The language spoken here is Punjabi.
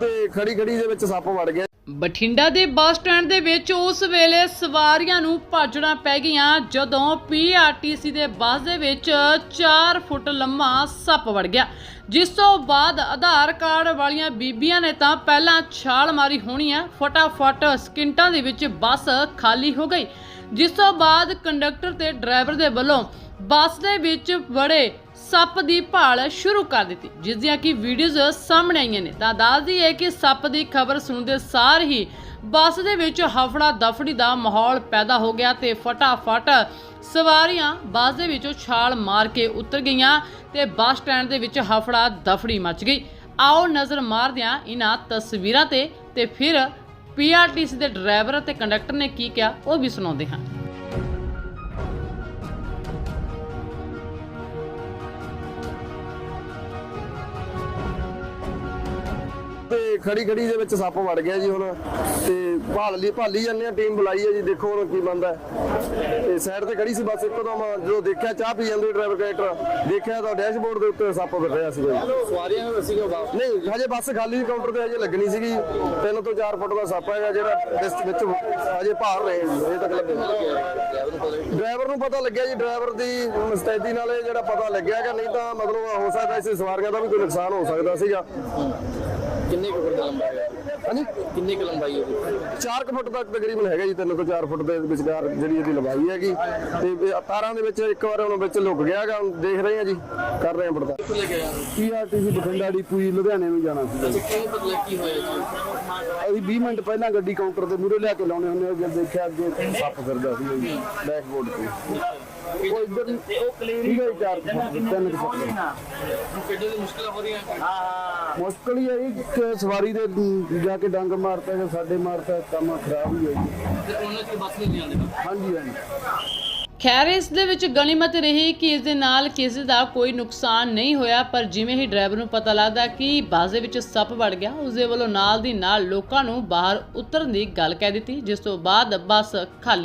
ਤੇ ਖੜੀ ਖੜੀ ਦੇ ਵਿੱਚ ਸੱਪ ਵੜ ਗਿਆ। ਬਠਿੰਡਾ ਦੇ ਬੱਸ ਸਟੈਂਡ ਦੇ ਵਿੱਚ ਉਸ ਵੇਲੇ ਸਵਾਰੀਆਂ ਨੂੰ ਭਾਜਣਾ ਪੈ ਗਈਆਂ, ਜਦੋਂ ਪੀਆਰਟੀਸੀ ਦੇ ਬੱਸ ਦੇ ਵਿੱਚ 4 ਫੁੱਟ ਲੰਮਾ ਸੱਪ ਵੜ ਗਿਆ। ਜਿਸ ਤੋਂ ਬਾਅਦ ਆਧਾਰ ਕਾਰਡ ਵਾਲੀਆਂ ਬੀਬੀਆਂ ਨੇ ਤਾਂ ਪਹਿਲਾਂ ਛਾਲ ਮਾਰੀ ਹੋਣੀ ਹੈ ਫਟਾਫਟ ਸਕਿੰਟਾਂ ਦੇ ਵਿੱਚ ਬੱਸ ਖਾਲੀ ਹੋ ਗਈ। ਜਿਸ ਤੋਂ ਬਾਅਦ ਕੰਡਕਟਰ ਤੇ ਡਰਾਈਵਰ ਦੇ ਵੱਲੋਂ ਬੱਸ ਦੇ ਵਿੱਚ ਬੜੇ ਸੱਪ ਦੀ ਭਾਲ ਸ਼ੁਰੂ ਕਰ ਦਿੱਤੀ, ਜਿਸ ਦੀਆਂ ਕਿ ਵੀਡੀਓਜ਼ ਸਾਹਮਣੇ ਆਈਆਂ ਨੇ। ਤਾਂ ਦੱਸਦੀ ਹੈ ਕਿ ਸੱਪ ਦੀ ਖਬਰ ਸੁਣਦੇ ਸਾਰ ਹੀ ਬੱਸ ਦੇ ਵਿੱਚ ਹਫੜਾ ਦਫੜੀ ਦਾ ਮਾਹੌਲ ਪੈਦਾ ਹੋ ਗਿਆ ਤੇ ਫਟਾਫਟ ਸਵਾਰੀਆਂ ਬੱਸ ਦੇ ਵਿੱਚੋਂ ਛਾਲ ਮਾਰ ਕੇ ਉਤਰ ਗਈਆਂ ਤੇ ਬੱਸ ਸਟੈਂਡ ਦੇ ਵਿੱਚ ਹਫੜਾ ਦਫੜੀ ਮਚ ਗਈ। ਆਓ ਨਜ਼ਰ ਮਾਰਦੇ ਹਾਂ ਇਹਨਾਂ ਤਸਵੀਰਾਂ ਤੇ ਤੇ ਫਿਰ ਪੀਆਰਟੀਸੀ ਦੇ ਡਰਾਈਵਰ ਅਤੇ ਕੰਡਕਟਰ ਨੇ ਕੀ ਕਿਹਾ, ਉਹ ਵੀ ਸੁਣਾਉਂਦੇ ਹਾਂ। ਤੇ ਖੜੀ ਖੜੀ ਦੇ ਵਿੱਚ ਸੱਪ ਵੜ ਗਿਆ ਜੀ ਹੁਣ। ਤੇ ਭਾਲ ਲਈ ਭਾਲੀ ਜਾਂਦੇ ਆ ਟੀਮ ਬੁਲਾਈ ਹੈ ਜੀ ਦੇਖੋ ਹੁਣ ਕੀ ਬੰਦਾ ਤੇ ਸਾਈਡ ਤੇ ਖੜੀ ਸੀ ਬਸ ਇੱਕਦਮ ਜਦੋਂ ਦੇਖਿਆ ਚਾਹ ਪੀ ਜਾਂਦੇ ਡਰਾਈਵਰ ਕੈਰੇਕਟਰ ਦੇਖਿਆ ਤਾਂ ਡੈਸ਼ਬੋਰਡ ਦੇ ਉੱਤੇ ਸੱਪ ਰਿਹਾ ਸੀ ਕੋਈ। ਸਵਾਰੀਆਂ ਵੀ ਸੀਗੇ ਵਾਪਸ? ਨਹੀਂ ਹਜੇ ਬੱਸ ਖਾਲੀ ਕਾਊਂਟਰ ਤੇ ਹਜੇ ਲੱਗਣੀ ਸੀਗੀ। 3 ਤੋਂ 4 ਫੁੱਟ ਦਾ ਸੱਪ ਹੈਗਾ ਜਿਹੜਾ ਇਸ ਵਿੱਚ ਹਜੇ ਭਾਰ ਰਹੇ ਹਜੇ ਤੱਕ ਲੱਗੇ ਡਰਾਈਵਰ ਨੂੰ ਪਤਾ ਲੱਗਿਆ ਜੀ ਡਰਾਈਵਰ ਦੀ ਮੁਸਤੈਦੀ ਨਾਲ ਇਹ ਜਿਹੜਾ ਪਤਾ ਲੱਗਿਆ ਕਿ ਨਹੀਂ ਤਾਂ ਮਤਲਬ ਹੋ ਸਕਦਾ ਇਸ ਸਵਾਰੀਆਂ ਦਾ ਵੀ ਕੋਈ ਨੁਕਸਾਨ ਹੋ ਸਕਦਾ ਸੀਗਾ। ਕਿੰਨੇ ਕੁ ਫੁੱਟ ਦਾ ਲੰਬਾ ਹੈ ਹਾਂਜੀ? ਕਿੰਨੇ ਕੁ ਲੰਬਾਈ ਹੋਵੇ 4 ਫੁੱਟ ਤੱਕ ਤਕਰੀਬਨ ਹੈਗਾ ਜੀ 3 ਤੋਂ 4 ਫੁੱਟ ਦੇ ਵਿਚਕਾਰ ਜਿਹੜੀ ਇਹਦੀ ਲੰਬਾਈ ਹੈਗੀ। ਤੇ ਇਹ ਤਾਰਾਂ ਦੇ ਵਿੱਚ ਇੱਕ ਵਾਰ ਹੁਣ ਵਿੱਚ ਲੁਕ ਗਿਆ ਹੈਗਾ ਹੁਣ ਦੇਖ ਰਹੇ ਹਾਂ ਜੀ ਕਰ ਰਹੇ ਹਾਂ ਪੜਤਾਲ ਕਿੱਥੋਂ ਲੈ ਕੇ ਆਇਆ ਪੀਆਰਟੀਸੀ ਬਠਿੰਡਾ ਡਿਪੂ ਜੀ ਲੁਧਿਆਣੇ ਨੂੰ ਜਾਣਾ ਸੀ। ਪਤਾ ਲੱਗ ਕੀ ਹੋਇਆ ਜੀ? ਅਸੀਂ 20 ਮਿੰਟ ਪਹਿਲਾਂ ਗੱਡੀ ਕਾਊਂਟਰ ਤੇ ਮੂਰੇ ਲਿਆ ਕੇ ਲਾਉਣੇ ਹੁੰਦੇ ਆ ਜਦ ਦੇਖਿਆ ਅੱਗੇ ਸੱਪ ਫਿਰਦਾ ਸੀ ਜੀ ਡੈਸ਼ਬੋਰਡ ਤੇ। ਉਹ ਇੱਧਰ ਉਹ ਕਲੀਅਰ ਹੀ ਗਈ ਚਾਰ ਕੁ ਫੁੱਟ, ਤਿੰਨ ਕੁ ਫੁੱਟ ਦਾ। ਕਿੱਡੇ ਦੀ ਮੁਸ਼ਕਲ ਹੋ ਰਹੀਆਂ। ਮੁਸ਼ਕਲ ਹੀ ਹੈ ਜੀ ਕਿ ਸਵਾਰੀ ਦੇ ਜਾ ਕੇ ਡੰਗ ਮਾਰਤਾ ਜਾਂ ਸਾਡੇ ਮਾਰਤਾ ਕੰਮ ਖਰਾਬ ਹੀ ਹੈ ਜੀ। ਤੇ ਉਹਨਾਂ ਚ ਬੱਸ ਨਹੀਂ ਜਾਂਦੇ ਨਾ? ਹਾਂਜੀ ਹਾਂਜੀ। ਖੈਰ ਇਸ ਦੇ ਵਿੱਚ ਗਣੀਮਤ ਰਹੀ ਕਿ ਇਸ ਦੇ ਨਾਲ ਕਿਸੇ ਦਾ ਕੋਈ ਨੁਕਸਾਨ ਨਹੀਂ ਹੋਇਆ ਪਰ ਜਿਵੇਂ ਹੀ ਡਰਾਈਵਰ ਨੂੰ ਪਤਾ ਲੱਗਦਾ ਕਿ ਬੱਸ ਦੇ ਵਿੱਚ ਸੱਪ ਵੜ ਗਿਆ ਉਸ ਦੇ ਵੱਲੋਂ ਨਾਲ ਦੀ ਨਾਲ ਲੋਕਾਂ ਨੂੰ ਬਾਹਰ ਉਤਰਨ ਦੀ ਗੱਲ ਕਹਿ ਦਿੱਤੀ ਜਿਸ ਤੋਂ ਬਾਅਦ ਬੱਸ ਖਾਲੀ